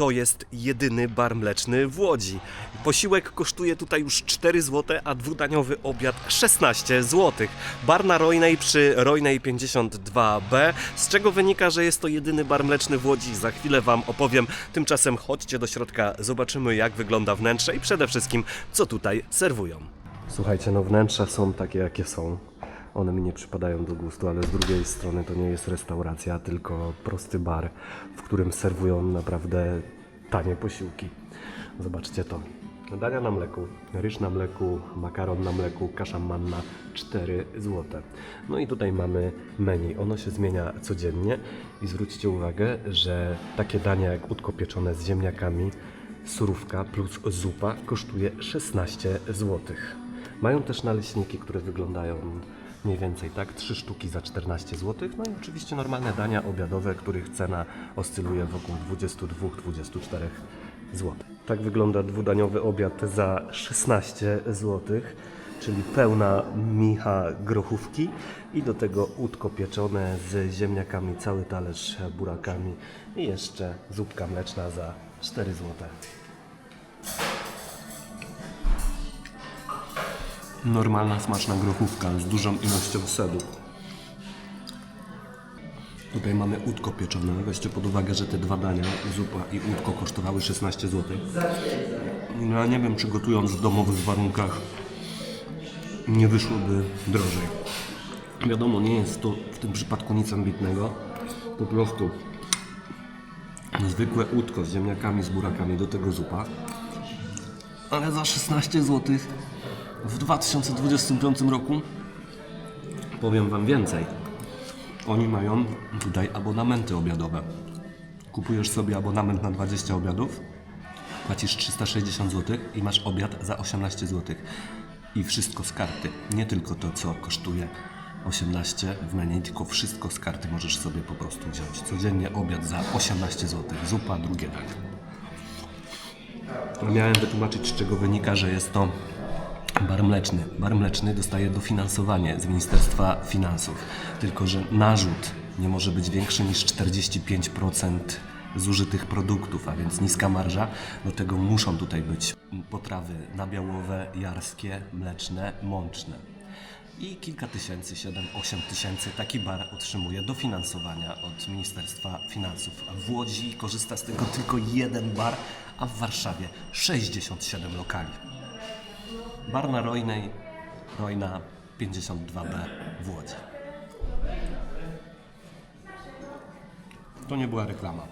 to jest jedyny bar mleczny w Łodzi. Posiłek kosztuje tutaj już 4 zł, a dwudaniowy obiad 16 zł. Bar na Rojnej przy Rojnej 52B, z czego wynika, że jest to jedyny bar mleczny w Łodzi. Za chwilę Wam opowiem. Tymczasem chodźcie do środka, zobaczymy jak wygląda wnętrze i przede wszystkim co tutaj serwują. Słuchajcie, no wnętrza są takie jakie są. One mi nie przypadają do gustu, ale z drugiej strony to nie jest restauracja, tylko prosty bar, w którym serwują naprawdę tanie posiłki. Zobaczcie to. Dania na mleku, ryż na mleku, makaron na mleku, kasza manna 4 zł. No i tutaj mamy menu. Ono się zmienia codziennie i zwróćcie uwagę, że takie dania jak udko pieczone z ziemniakami, surówka plus zupa kosztuje 16 zł. Mają też naleśniki, które wyglądają mniej więcej tak, trzy sztuki za 14 zł. No i oczywiście normalne dania obiadowe, których cena oscyluje wokół 22-24 zł. Tak wygląda dwudaniowy obiad za 16 zł, czyli pełna micha grochówki i do tego udko pieczone z ziemniakami, cały talerz burakami i jeszcze zupka mleczna za 4 zł. Normalna, smaczna grochówka z dużą ilością sedu. Tutaj mamy udko pieczone. Weźcie pod uwagę, że te dwa dania, zupa i udko kosztowały 16 zł. No, Ja nie wiem, czy gotując w domowych warunkach nie wyszłoby drożej. Wiadomo, nie jest to w tym przypadku nic ambitnego. Po prostu zwykłe udko z ziemniakami, z burakami, do tego zupa. Ale za 16 zł w 2025 roku powiem Wam więcej. Oni mają tutaj abonamenty obiadowe. Kupujesz sobie abonament na 20 obiadów, płacisz 360 zł i masz obiad za 18 zł. I wszystko z karty. Nie tylko to, co kosztuje 18 w menu, tylko wszystko z karty możesz sobie po prostu wziąć. Codziennie obiad za 18 zł. Zupa, drugie danie. Miałem wytłumaczyć, z czego wynika, że jest to bar mleczny. Bar mleczny dostaje dofinansowanie z Ministerstwa Finansów, tylko że narzut nie może być większy niż 45% zużytych produktów, a więc niska marża. Do tego muszą tutaj być potrawy nabiałowe, jarskie, mleczne, mączne. I kilka tysięcy, 7-8 tysięcy taki bar otrzymuje dofinansowania od Ministerstwa Finansów. A w Łodzi korzysta z tego tylko jeden bar, a w Warszawie 67 lokali. Bar na Rojnej, Rojna 52B w Łodzi. To nie była reklama.